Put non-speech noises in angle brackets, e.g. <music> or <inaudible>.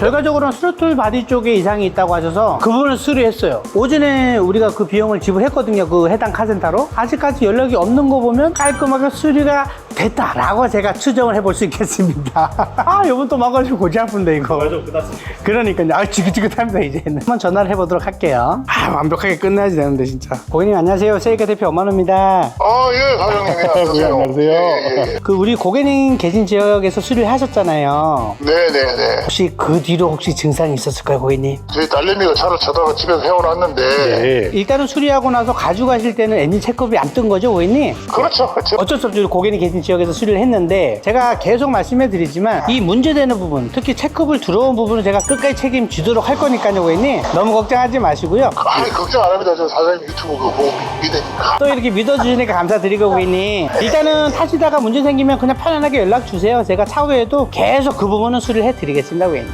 결과적으로는 스로틀 바디 쪽에 이상이 있다고 하셔서 그 부분을 수리했어요. 오전에 우리가 그 비용을 지불했거든요. 그 해당 카센터로. 아직까지 연락이 없는 거 보면 깔끔하게 수리가 됐다라고 제가 추정을 해볼 수 있겠습니다. <laughs> 아, 요번 또 막아주고 고지 아픈데 이거. 좀 끝났습니다. 그러니까요. 아, 지긋지긋합니다, 이제는. 한번 전화를 해보도록 할게요. 아, 완벽하게 끝나야지 되는데, 진짜. 고객님, 안녕하세요. 세이카 대표 엄만호입니다. 아, 예, 과장님. <laughs> 예, 안녕하세요. 안녕하세요. 예, 예, 예. 그, 우리 고객님 계신 지역에서 수리를 하셨잖아요. 네, 네, 네. 혹시 그 뒤로 혹시 증상이 있었을까요, 고객님? 저희 딸내미가 차를 쳐다가 집에서 세워놨는데. 네. 일단은 수리하고 나서 가져가실 때는 엔진 체크업이 안 뜬 거죠, 고객님? 그렇죠. 그렇죠. 어쩔 수 없죠. 고객님 계신 지역에서 수리를 했는데 제가 계속 말씀해 드리지만 이 문제되는 부분, 특히 체크업을 들어온 부분은 제가 끝까지 책임지도록 할 거니까요, 고객님. 너무 걱정하지 마시고요. 아니, 걱정 안 합니다. 저 사장님 유튜브 그거 보고 믿으니까. 또 이렇게 믿어주시니까 감사드리고 고객님 일단은 타시다가 문제 생기면 그냥 편안하게 연락 주세요 제가 차후에도 계속 그 부분은 수리를 해드리겠습니다 고객님